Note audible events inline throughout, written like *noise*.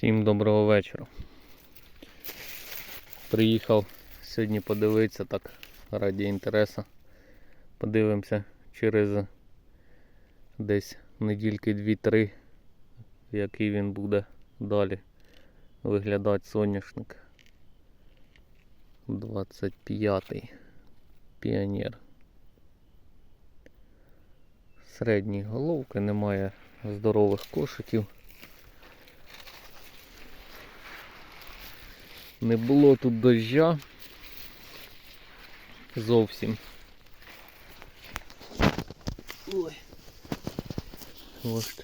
Всім доброго вечора. Приїхав сьогодні подивитися так раді інтересу. Подивимося через десь недільки 2-3, який він буде далі виглядати соняшник. 25-й піонер. Середні головки, немає здорових кошиків. Не було тут дождя зовсім. Ой. Ось.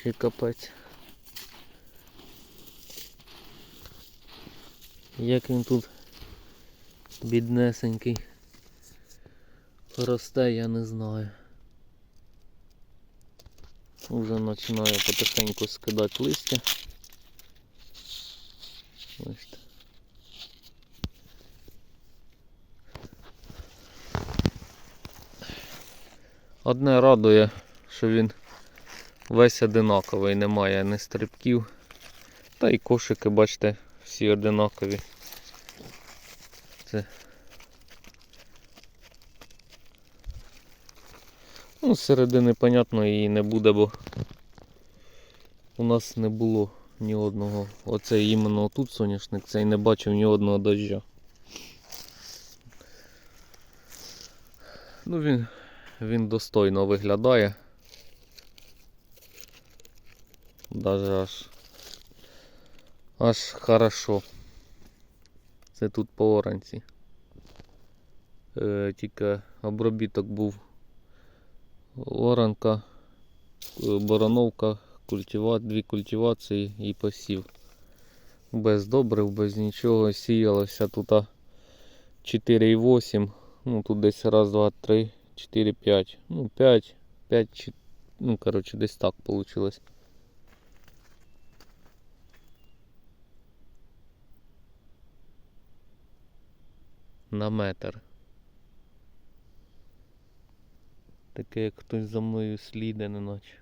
Ще капець. Як він тут біднесенький росте, я не знаю. Уже починаю потихеньку скидати листя. Ось. так. Одне радує, що він весь одинаковий, немає ні стрибків. Та і кошики, бачите, всі одинакові. Це. Ну, середини, понятно, її не буде, бо у нас не було ні одного. Оце іменно тут соняшник, цей не бачив ні одного дождя. Ну він, він достойно виглядає. Даже аж аж хорошо. Це тут по оранці. Е, тільки обробіток був оранка, бороновка, культива, дві культивації і посів. Без добрив, без нічого. Сіялося тут 4,8. Ну тут десь раз, два, три, 4, 5. Ну 5, 5, ну коротше десь так вийшло. На метр. Таке як хтось за мною сліде, неначе.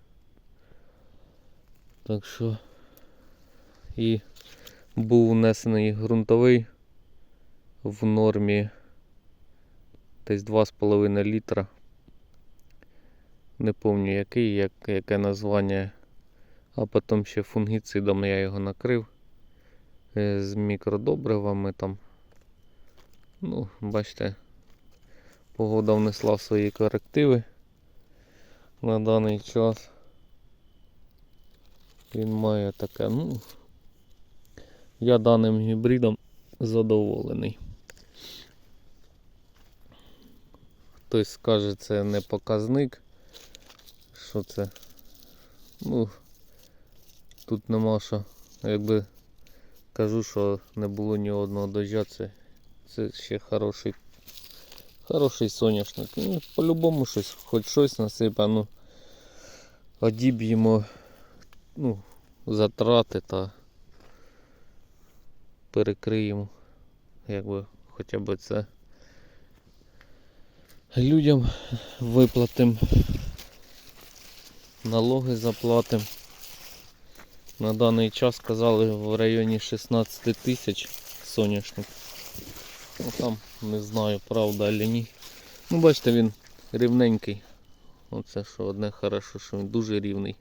Так що і був внесений ґрунтовий в нормі десь 2,5 літра. Не пам'ятаю який, як, яке названня. А потім ще фунгіцидом я його накрив е, з мікродобривами там. Ну, бачите, погода внесла свої корективи на даний час. Він має таке, ну, я даним гібридом задоволений. Хтось скаже, це не показник, що це, ну, тут нема що, якби кажу, що не було ні одного дождя, це, це ще хороший, хороший соняшник. Ну, по-любому щось, хоч щось насипе, ну, одіб'ємо ну, затрати та перекриємо, якби хоча б це людям виплатимо, налоги заплатимо. На даний час казали в районі 16 тисяч соняшник. Ну там не знаю, правда чи ні. Ну бачите, він рівненький. Оце що одне хорошо, що він дуже рівний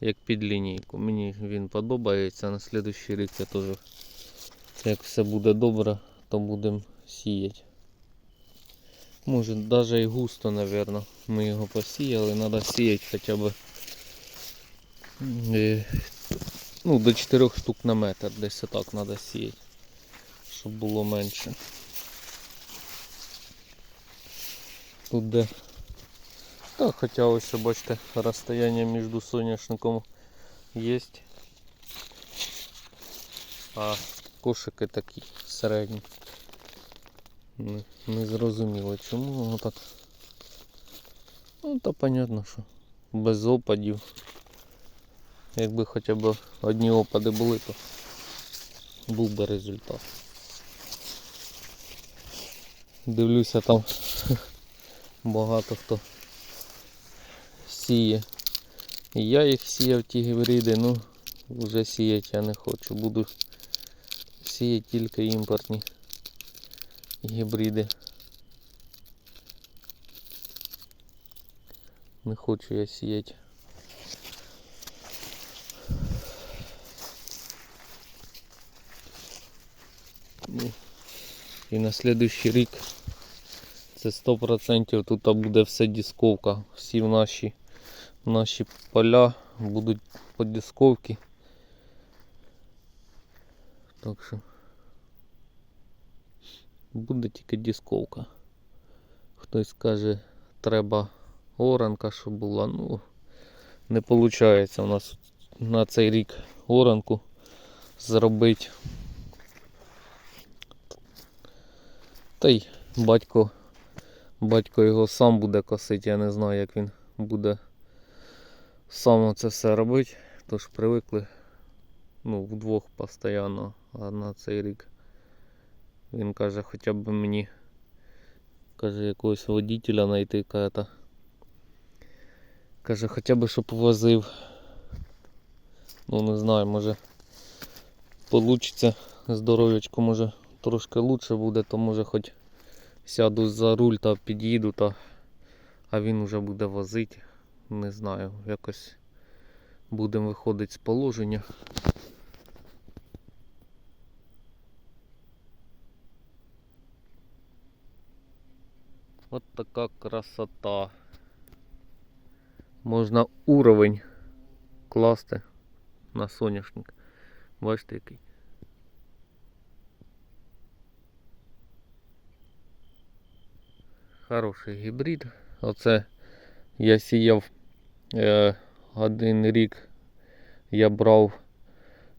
як під лінійку. Мені він подобається. На слідущий рік я теж, як все буде добре, то будемо сіяти. Може навіть і густо, мабуть. Ми його посіяли, треба сіяти хоча б е, ну, до 4 штук на метр, десь так треба сіяти, щоб було менше. Тут де так, хоча ось бачите, розстояние між соняшником є. А кошики такі середні. Не, не зрозуміло чому воно так. Ну та понятно, що без опадів. Якби хоча б одні опади були, то був би результат. Дивлюся там *laughs* багато хто сіє. Я їх сіяв ті гібриди, ну вже сіяти я не хочу. Буду сіяти тільки імпортні гібриди. Не хочу я сіяти. Ну, і на слідуючий рік це 100% тут буде все дисковка. Всі в наші, наші поля будуть по дисковці. Так що буде тільки дисковка. Хтось скаже, треба оранка, щоб була. Ну, не виходить у нас на цей рік оранку зробити. Та й батько, батько його сам буде косити, я не знаю, як він буде сам це все робити. Тож привикли ну, вдвох постійно, а на цей рік. Він каже, хоча б мені каже, якогось водителя знайти ката. Каже, хоча б щоб возив. Ну не знаю, може получиться здоров'ячко, може трошки лучше буде, то може хоч сяду за руль та під'їду, та... а він вже буде возити. Не знаю, якось будемо виходити з положення. От така красота. Можна уровень класти на соняшник. Бачите який. Хороший гібрид. Оце я сіяв е, один рік. Я брав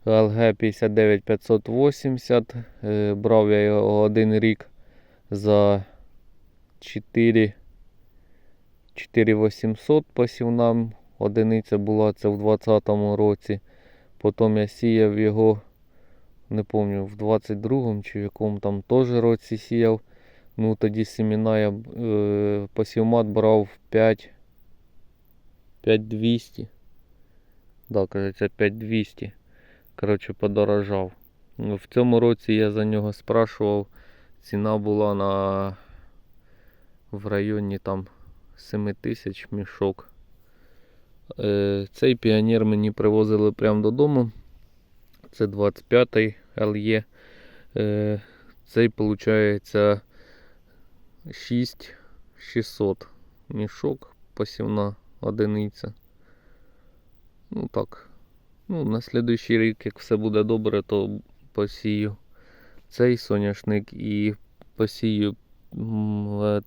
LG 59580. Е, брав я його один рік за 4 4800 посівна одиниця була це в 2020 році. Потім я сіяв його, не пам'ятаю, в 22-му чи в якому там теж році сіяв. Ну тоді семена я е, посівмат брав 5 5200. Да, кажеться 5200. Коротше, подорожав. В цьому році я за нього спрашував. Ціна була на в районі там 7 тисяч мішок. Е, Цей піонер мені привозили прямо додому. Це 25-й LE. Е, Цей виходить 6600 мішок посівна одиниця. Ну так. Ну, на слідуючий рік, як все буде добре, то посію цей соняшник і посію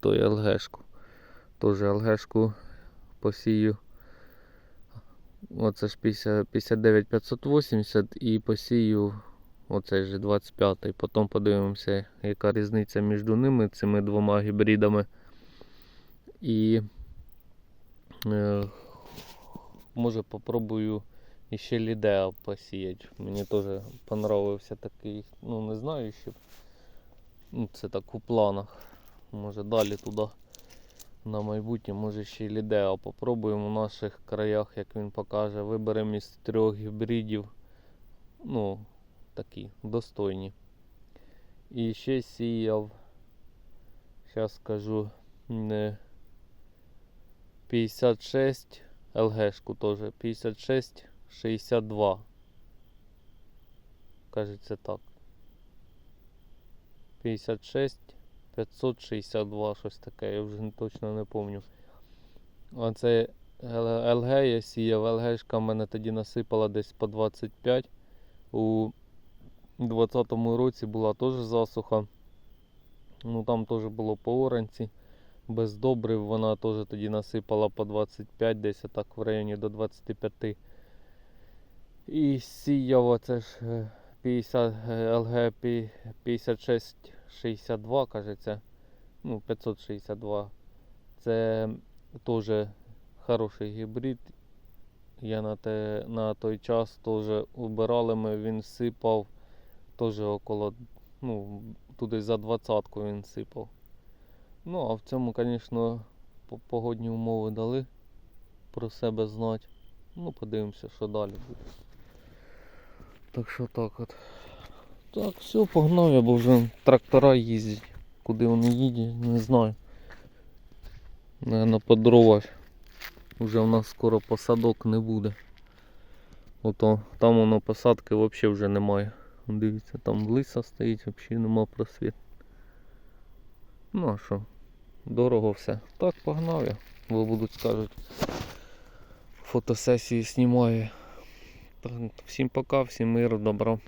той ЛГшку. Теж ЛГшку посію. Оце ж 50, 59 580 і посію оцей же 25-й. Потім подивимося, яка різниця між ними, цими двома гібридами. І е, може попробую іще лідеа посіяти. Мені теж понравився такий, ну не знаю ще. Ну, це так у планах. Може далі туди на майбутнє, може ще й лідеа попробуємо в наших краях, як він покаже. Виберемо із трьох гібридів. Ну, такі достойні. І ще сіяв, зараз скажу, не 56 ЛГшку теж 56 62. Кажеться так. 56 562, щось таке, я вже точно не пам'ятаю. Оце ЛГ я сіяв, ЛГшка в мене тоді насипала десь по 25. У 2020 році була теж засуха. Ну Там теж було по оранці. Без добрив вона теж тоді насипала по 25, десь так в районі до 25. І сіяв оце ж 50 ЛГ 56 62, кажеться. Ну, 562. Це теж хороший гібрид. Я на те, на той час теж обирали ми, він сипав теж около, ну, туди за двадцятку він сипав. Ну, а в цьому, звісно, погодні умови дали про себе знати. Ну, подивимося, що далі буде. Так що так от. Так, все, погнав я, бо вже трактора їздять. Куди вони їдуть, не знаю. Наверно, по дрова. Вже в нас скоро посадок не буде. Ото там воно посадки взагалі вже немає. Дивіться, там лиса стоїть, взагалі нема просвіт. Ну а що? Дорого все. Так, погнав я. Бо будуть скажуть. Фотосесії знімаю. Всім пока, всім миру, добра.